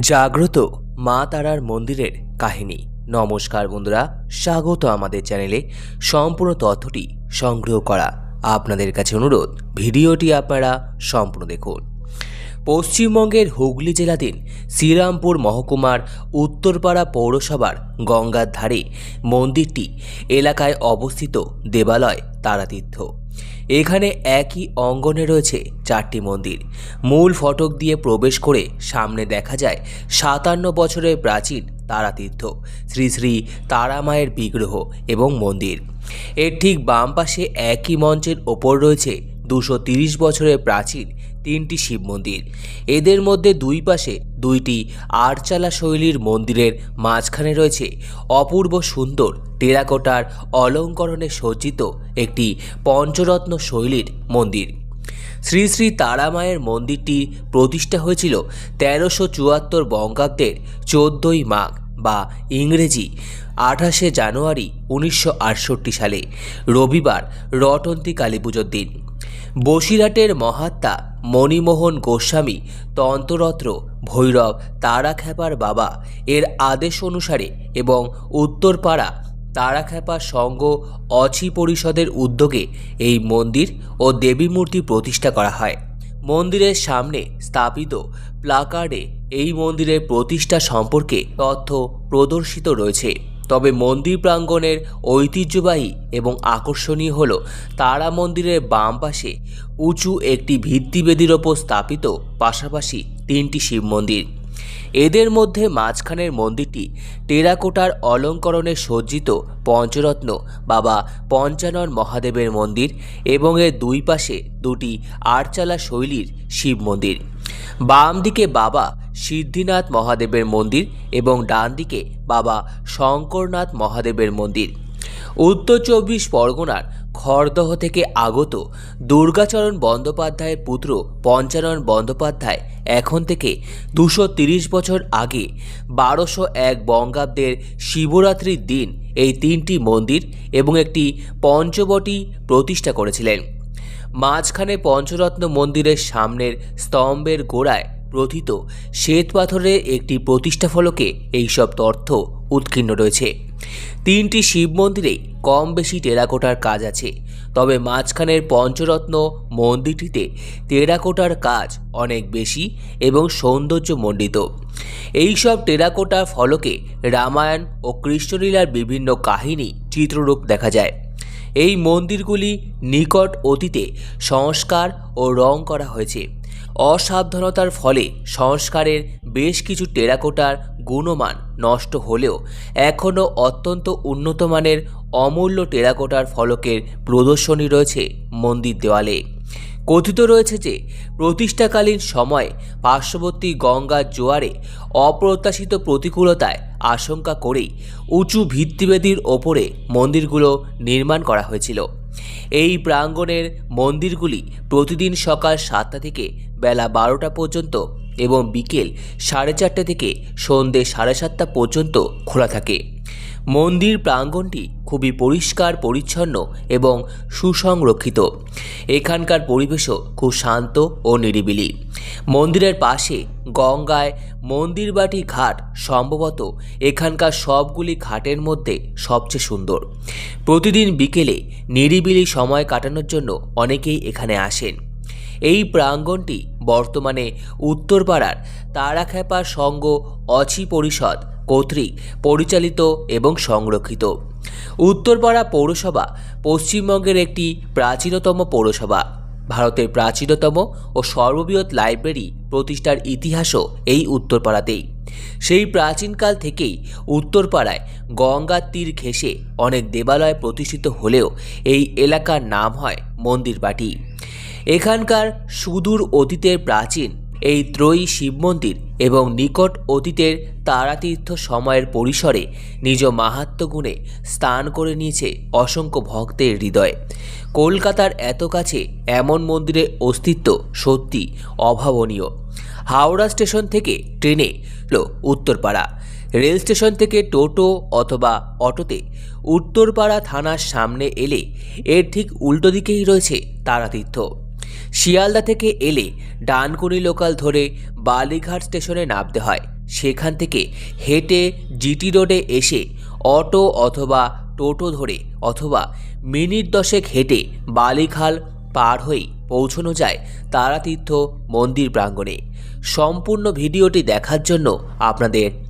জাগ্রত মা তারার মন্দিরের কাহিনী। নমস্কার বন্ধুরা, স্বাগত আমাদের চ্যানেলে। সম্পূর্ণ তথ্যটি সংগ্রহ করা আপনাদের কাছে অনুরোধ, ভিডিওটি আপনারা সম্পূর্ণ দেখুন। পশ্চিমবঙ্গের হুগলি জেলাধীন শ্রীরামপুর মহকুমার উত্তরপাড়া পৌরসভার গঙ্গার ধারে মন্দিরটি এলাকায় অবস্থিত দেবালয় তারাতীর্থ। এখানে একই অঙ্গনে রয়েছে চারটি মন্দির। মূল ফটক দিয়ে প্রবেশ করে সামনে দেখা যায় সাতান্ন বছরের প্রাচীন তারাতীর্থ, শ্রী শ্রী তারামায়ের বিগ্রহ এবং মন্দির। এর ঠিক বাম পাশে একই মঞ্চের ওপর রয়েছে দুশো বছরের প্রাচীন তিনটি শিব মন্দির। এদের মধ্যে দুই পাশে দুইটি আটচালা শৈলীর মন্দিরের মাঝখানে রয়েছে অপূর্ব সুন্দর টেরাকোটার অলঙ্করণে সজ্জিত একটি পঞ্চরত্ন শৈলীর মন্দির। শ্রী শ্রী তারামায়ের মন্দিরটি প্রতিষ্ঠা হয়েছিল তেরোশো চুয়াত্তর বঙ্গাব্দের চোদ্দই মাঘ বা ইংরেজি আঠাশে জানুয়ারি উনিশশো আটষট্টি সালে। রবিবার রটন্তী কালী পুজোর দিন। বসিরহাটের মহাত্মা মণিমোহন গোস্বামী তন্ত্ররত্র ভৈরব, তারাখ্যাপার বাবা। এর আদেশ অনুসারে এবং উত্তরপাড়া তারাখ্যাপা সংঘ অছি পরিষদের উদ্যোগে এই মন্দির ও দেবী মূর্তি প্রতিষ্ঠা করা হয়। মন্দিরের সামনে স্থাপিত প্লাকার্ডে এই মন্দিরের প্রতিষ্ঠা সম্পর্কে তথ্য প্রদর্শিত রয়েছে। তবে মন্দির প্রাঙ্গণের ঐতিহ্যবাহী এবং আকর্ষণীয় হল তারা মন্দিরের বাম পাশে উঁচু একটি ভিত্তিবেদির ওপর স্থাপিত পাশাপাশি তিনটি শিব মন্দির। এদের মধ্যে মাঝখানের মন্দিরটি টেরাকোটার অলঙ্করণে সজ্জিত পঞ্চরত্ন বাবা পঞ্চানন মহাদেবের মন্দির এবং এর দুই পাশে দুটি আটচালা শৈলীর শিব মন্দির। বাম দিকে বাবা সিদ্ধিনাথ মহাদেবের মন্দির এবং ডান দিকে বাবা শঙ্করনাথ মহাদেবের মন্দির। উত্তর চব্বিশ পরগনার খড়দহ থেকে আগত দুর্গাচরণ বন্দ্যোপাধ্যায়ের পুত্র পঞ্চানন বন্দ্যোপাধ্যায় এখন থেকে দুশো বছর আগে বারোশো এক বঙ্গাব্দের শিবরাত্রির দিন এই তিনটি মন্দির এবং একটি পঞ্চবটি প্রতিষ্ঠা করেছিলেন। মাঝখানে পঞ্চরত্ন মন্দিরের সামনের স্তম্ভের গোড়ায় প্রথিত। শ্বেত পাথরের একটি প্রতিষ্ঠা ফলকে এইসব তথ্য উৎকীর্ণ রয়েছে। তিনটি শিব মন্দিরে কম বেশি টেরাকোটার কাজ আছে, তবে মাঝখানের পঞ্চরত্ন মন্দিরটিতে টেরাকোটার কাজ অনেক বেশি এবং সৌন্দর্যমণ্ডিত। এইসব টেরাকোটার ফলকে রামায়ণ ও কৃষ্ণলীলার বিভিন্ন কাহিনী, চিত্ররূপ দেখা যায়। এই মন্দিরগুলি নিকট অতীতে সংস্কার ও রং করা হয়েছে। অসাবধানতার ফলে সংস্কারের বেশ কিছু টেরাকোটার গুণমান নষ্ট হলেও এখনও অত্যন্ত উন্নতমানের অমূল্য টেরাকোটার ফলকের প্রদর্শনী রয়েছে মন্দির দেওয়ালে। কথিত রয়েছে যে, প্রতিষ্ঠাকালীন সময়ে পার্শ্ববর্তী গঙ্গার জোয়ারে অপ্রত্যাশিত প্রতিকূলতায় আশঙ্কা করেই উঁচু ভিত্তিবেদির ওপরে মন্দিরগুলো নির্মাণ করা হয়েছিল। এই প্রাঙ্গণের মন্দিরগুলি প্রতিদিন সকাল সাতটা থেকে বেলা বারোটা পর্যন্ত এবং বিকেল সাড়ে চারটে থেকে সন্ধে সাড়ে সাতটা পর্যন্ত খোলা থাকে। মন্দির প্রাঙ্গণটি খুবই পরিষ্কার, পরিচ্ছন্ন এবং সুসংরক্ষিত। এখানকার পরিবেশও খুব শান্ত ও নিরিবিলি। মন্দিরের পাশে গঙ্গায় মন্দিরবাটি ঘাট সম্ভবত এখানকার সবগুলি ঘাটের মধ্যে সবচেয়ে সুন্দর। প্রতিদিন বিকেলে নিরিবিলি সময় কাটানোর জন্য অনেকেই এখানে আসেন। এই প্রাঙ্গণটি বর্তমানে উত্তরপাড়ার তারাখ্যাপা সংঘ অছি পরিষদ কর্তৃক পরিচালিত এবং সংরক্ষিত। উত্তরপাড়া পৌরসভা পশ্চিমবঙ্গের একটি প্রাচীনতম পৌরসভা। ভারতের প্রাচীনতম ও সর্ববৃহৎ লাইব্রেরি প্রতিষ্ঠার ইতিহাসও এই উত্তরপাড়াতেই সেই প্রাচীনকাল থেকেই উত্তরপাড়ায় গঙ্গার তীর ঘেঁষে অনেক দেবালয় প্রতিষ্ঠিত হলেও এই এলাকার নাম হয় মন্দিরবাটি। এখানকার সুদূর অতীতের প্রাচীন এই ত্রয়ী শিব মন্দির এবং নিকট অতীতের তারাতীর্থ সময়ের পরিসরে নিজ মাহাত্ম গুণে স্থান করে নিয়েছে অসংখ্য ভক্তের হৃদয়ে। কলকাতার এত কাছে এমন মন্দিরের অস্তিত্ব সত্যি অভাবনীয়। হাওড়া স্টেশন থেকে ট্রেনে উত্তরপাড়া। রেল স্টেশন থেকে টোটো অথবা অটোতে উত্তরপাড়া থানার সামনে এলে এর ঠিক উল্টো দিকেই রয়েছে তারাতীর্থ। শিয়ালদা থেকে এলে ডানকুনি লোকাল ধরে বালিঘাট স্টেশনে নামতে হয়। সেখান থেকে হেঁটে জিটি রোডে এসে অটো অথবা টোটো ধরে অথবা মিনিট দশেক হেঁটে বালিখাল পার হয়ে পৌঁছানো যায় তারাতীর্থ মন্দির প্রাঙ্গণে। সম্পূর্ণ ভিডিওটি দেখার জন্য আপনাদের